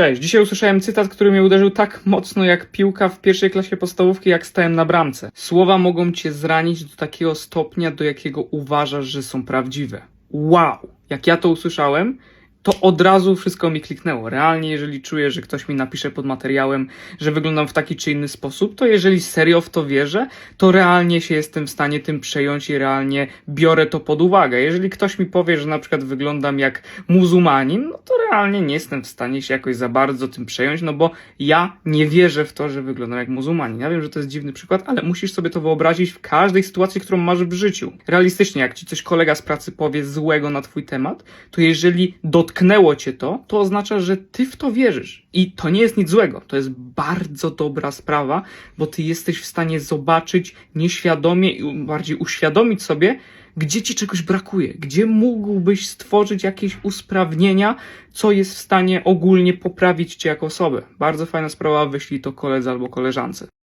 Cześć, dzisiaj usłyszałem cytat, który mnie uderzył tak mocno jak piłka w pierwszej klasie podstawówki, jak stałem na bramce. Słowa mogą cię zranić do takiego stopnia, do jakiego uważasz, że są prawdziwe. Wow! Jak ja to usłyszałem, to od razu wszystko mi kliknęło. Realnie, jeżeli czuję, że ktoś mi napisze pod materiałem, że wyglądam w taki czy inny sposób, to jeżeli serio w to wierzę, to realnie się jestem w stanie tym przejąć i realnie biorę to pod uwagę. Jeżeli ktoś mi powie, że na przykład wyglądam jak muzułmanin, no to realnie nie jestem w stanie się jakoś za bardzo tym przejąć, no bo ja nie wierzę w to, że wyglądam jak muzułmanin. Ja wiem, że to jest dziwny przykład, ale musisz sobie to wyobrazić w każdej sytuacji, którą masz w życiu. Realistycznie, jak ci coś kolega z pracy powie złego na twój temat, to jeżeli dotknęło cię to, to oznacza, że ty w to wierzysz. I to nie jest nic złego. To jest bardzo dobra sprawa, bo ty jesteś w stanie zobaczyć nieświadomie i bardziej uświadomić sobie, gdzie ci czegoś brakuje, gdzie mógłbyś stworzyć jakieś usprawnienia, co jest w stanie ogólnie poprawić cię jako osobę. Bardzo fajna sprawa, wyślij to koledze albo koleżance.